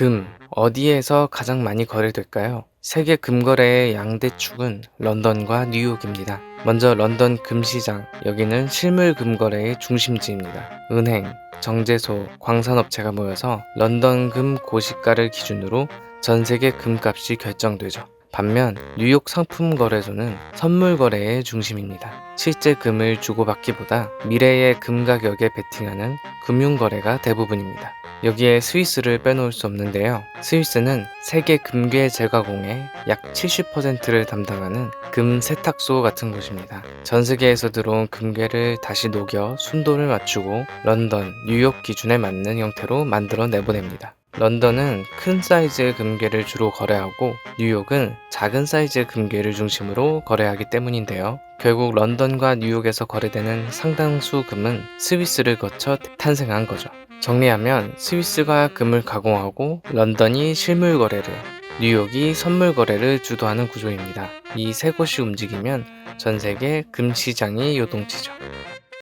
금, 어디에서 가장 많이 거래될까요? 세계 금거래의 양대축은 런던과 뉴욕입니다. 먼저 런던 금시장, 여기는 실물 금거래의 중심지입니다. 은행, 정제소, 광산업체가 모여서 런던 금 고시가를 기준으로 전 세계 금값이 결정되죠. 반면 뉴욕 상품 거래소는 선물 거래의 중심입니다. 실제 금을 주고받기보다 미래의 금 가격에 베팅하는 금융 거래가 대부분입니다. 여기에 스위스를 빼놓을 수 없는데요. 스위스는 세계 금괴 제과공의 약 70%를 담당하는 금 세탁소 같은 곳입니다. 전 세계에서 들어온 금괴를 다시 녹여 순도를 맞추고 런던, 뉴욕 기준에 맞는 형태로 만들어 내보냅니다. 런던은 큰 사이즈의 금괴를 주로 거래하고 뉴욕은 작은 사이즈의 금괴를 중심으로 거래하기 때문인데요. 결국 런던과 뉴욕에서 거래되는 상당수 금은 스위스를 거쳐 탄생한 거죠. 정리하면 스위스가 금을 가공하고 런던이 실물 거래를, 뉴욕이 선물 거래를 주도하는 구조입니다. 이 세 곳이 움직이면 전 세계 금 시장이 요동치죠.